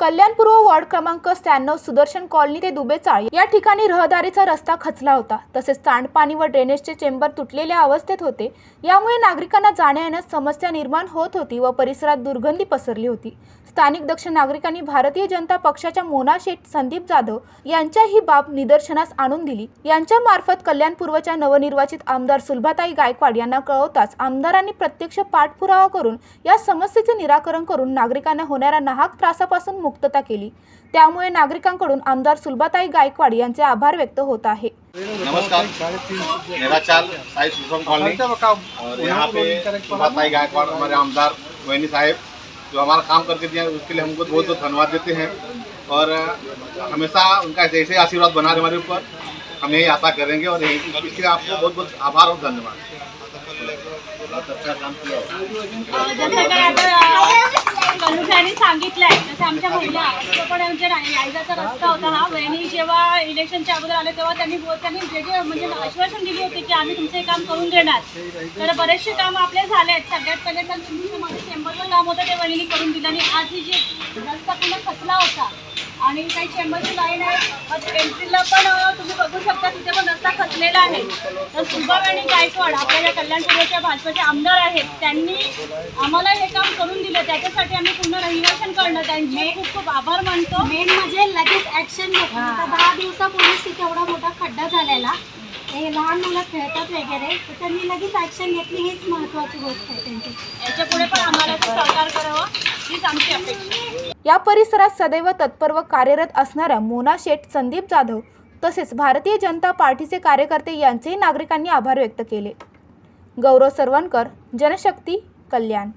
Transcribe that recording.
कल्याणपूर्व ward क्रमांक शहाण्णव Sudarshan colony ते दुबेचाळ या ठिकाणी रहदारीचा रस्ता खचला होता. तसेच सांडपाणी व ड्रेनेजचे चेंबर तुटलेल्या अवस्थेत होते. यामुळे नागरिकांना जाण्या येण्यास समस्या निर्माण होत होती व परिसरात दुर्गंधी पसरली होती. स्थानिक दक्ष नागरिकांनी भारतीय जनता पक्षाच्या मोना शेठ संदीप जाधव यांच्या ही बाब निदर्शनास आणून दिली. यांच्या मार्फत कल्याणपूर्वच्या नवनिर्वाचित आमदार सुलभाताई गायकवाड यांना कळवताच आमदारांनी प्रत्यक्ष पाठपुरावा करून या समस्येचे निराकरण करून नागरिकांना होणाऱ्या नाहक त्रासापासून मुक्तता केली. त्यामुळे नागरिकांकडून आमदार सुलभाताई गायकवाड यांचे आभार व्यक्त होत आहे. नमस्कार. मेरा चाल साई कॉलोनी. और यहाँ पे सुभाताई गायकवाड़ हमारे आमदार वैनी साहेब जो हमारा काम करके हैं, उसके लिए हमको बहुत बहुत धन्यवाद देते हैं। और हमेशा उनका ऐसे ऐसे आशीर्वाद बना रहे हमारे ऊपर। हम यही आशा करेंगे और यही इसके लिए आपको बहुत बहुत आभार और धन्यवाद। आमच्या महिला पण आमच्या यायचा रस्ता होता हा. वहिनी जेव्हा इलेक्शनच्या अगोदर आले तेव्हा त्यांनी त्यांनी जे जे म्हणजे आश्वासन दिली होती की आम्ही तुमचे काम करून देणार. तर बरेचसे काम आपले झाले आहेत. सगळ्यात पहिले तर तुमचं माझं चेंबरचं काम होतं ते वहिनी करून दिलं आणि आज ही जे रस्ता पूर्ण खचला होता आणि काही चेंबरची लाईन आहे. एंट्रीला पण तुम्ही बघू शकता तिथे पण रस्ता खचलेला आहे. तर सुभावेणी गायकवाड आपल्या ज्या कल्याणपूर्वच्या भाजपचे आमदार आहेत. त्यांनी आम्हाला हे काम करून दिलं. त्याच्यासाठी आम्ही पूर्ण रहिवाशांकडनं त्यांचे खूप खूप आभार मानतो. मेन म्हणजे लगेच ऍक्शन घेतली दहा दिवसापूर्वीच तिथे एवढा मोठा खड्डा झालेला. हे लहान मुलं खेळतात वगैरे. तर त्यांनी लगेच ऍक्शन घेतली. हीच महत्वाची गोष्ट आहे त्यांची. याच्यापुढे पण सहकार हो. हीच आमची अपेक्षा या परिसरात सदैव तत्पर व कार्यरत असणाऱ्या मोना शेठ संदीप जाधव तसेच भारतीय जनता पार्टीचे कार्यकर्ते यांचेही नागरिकांनी आभार व्यक्त केले. गौरव सरवणकर जनशक्ती कल्याण.